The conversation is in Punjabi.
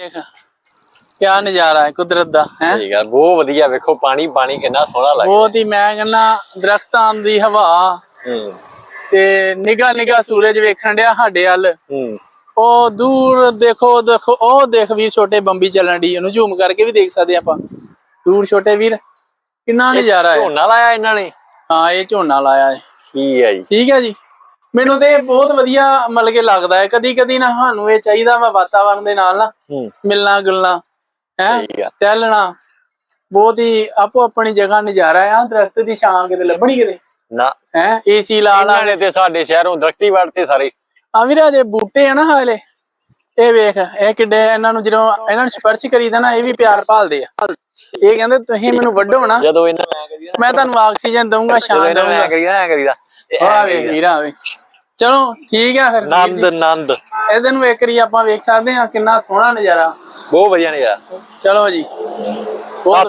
ਦੇਖ। ਕਿਆ ਨਜ਼ਾਰਾ ਹੈ ਕੁਦਰਤ ਦਾ ਹੈ? ਠੀਕ ਆ ਬਹੁਤ ਵਧੀਆ ਵੇਖੋ ਪਾਣੀ ਪਾਣੀ ਕਿੰਨਾ ਸੋਹਣਾ ਲੱਗਦਾ। ਬਹੁਤ ਹੀ ਮੈਂ ਕਹਿੰਦਾ ਦਰਖਤਾਂ ਦੀ ਹਵਾ। ਹੂੰ। ਤੇ ਨਿਗਾ ਨਿਗਾ ਸੂਰਜ ਵੇਖਣ ਡਿਆ ਸਾਡੇ ਵੱਲ। ਹੂੰ। ਉਹ ਦੂਰ ਦੇਖੋ ਦੇਖੋ ਉਹ ਦੇਖ ਵੀ ਛੋਟੇ ਬੰਬੀ ਚੱਲਣ ਦੀ ਉਹਨੂੰ ਜ਼ੂਮ ਕਰਕੇ ਵੀ ਦੇਖ ਸਕਦੇ ਆਪਾਂ। ਦੂਰ ਛੋਟੇ ਵੀਰ ਕਿੰਨਾ ਨਜ਼ਾਰਾ ਹੈ। ਝੋਨਾ ਲਾਇਆ ਇਹਨਾਂ ਨੇ? ਹਾਂ ਇਹ ਝੋਨਾ ਲਾਇਆ ਹੈ। ਕੀ ਹੈ ਜੀ। ਠੀਕ ਹੈ ਜੀ। ਮੈਨੂੰ ਤੇ ਬਹੁਤ ਵਧੀਆ ਮਤਲਬ ਕਿ ਲੱਗਦਾ ਹੈ। ਕਦੀ ਕਦੀ ਨਾ ਸਾਨੂੰ ਇਹ ਚਾਹੀਦਾ ਵਾ ਵਾਤਾਵਰਣ ਦੇ ਨਾਲ ਨਾ ਮਿਲਣਾ ਗੁਲਣਾ ਹੈ? ਟਹਿਲਣਾ ਬਹੁਤ ਹੀ ਆਪੋ ਆਪਣੀ ਜਗ੍ਹਾ ਨਜ਼ਾਰਾ ਆ ਦਰਖਤ ਦੀ ਛਾਂ ਕਿਤੇ ਲੱਭਣੀ ਕਿਤੇ? ਨਾ। ਹੈ? ਏਸੀ ਲਾ ਲਾ ਇਹਨਾਂ ਨੇ ਤੇ ਸਾਡੇ ਸ਼ਹਿਰੋਂ ਦਰਖਤੀ ਵੜਤੇ ਸਾਰੇ। ਆ ਵੀਰਾ ਜੇ ਬੂਟੇ ਆ ਨਾ ਹਾਲੇ ਇਹ ਵੇਖ ਇਹ ਕਿੱਡੇ ਇਹਨਾਂ ਨੂੰ ਜਦੋਂ ਇਹਨਾਂ ਨੂੰ ਸਪਰਸ਼ ਕਰੀਦਾ ਨਾ ਇਹ ਵੀ ਪਿਆਰ ਭਾਲਦੇ ਆ। ਇਹ ਕਹਿੰਦੇ ਤੁਸੀਂ ਮੈਨੂੰ ਵੱਢੋ ਨਾ। ਜਦੋਂ ਇਹਨਾਂ ਮੈਂ ਕਰੀਦਾ ਮੈਂ ਤੁਹਾਨੂੰ ਆਕਸੀਜਨ ਦਊਂਗਾ ਛਾਂ ਇਹਨਾਂ ਮੈਂ ਦਊਂਗਾ। ਕਰੀਦਾ ਐ ਕਰੀਦਾ। ਆ ਵੇਖ। ਵੀਰਾ ਵੇਖ। ਚਲੋ ਠੀਕ ਆ ਫਿਰ ਵੀਰ ਨੰਦ। ਨੰਦ। ਇਹਦੇ ਨੂੰ ਇੱਕ ਵਾਰੀ ਆਪਾਂ ਵੇਖ ਸਕਦੇ ਹਾਂ ਕਿੰਨਾ ਸੋਹਣਾ ਨਜ਼ਾਰਾ। ਬਹੁਤ ਵਧੀਆ ਨੇ ਯਾਰ ਚਲੋ ਜੀ। ਬਹੁਤ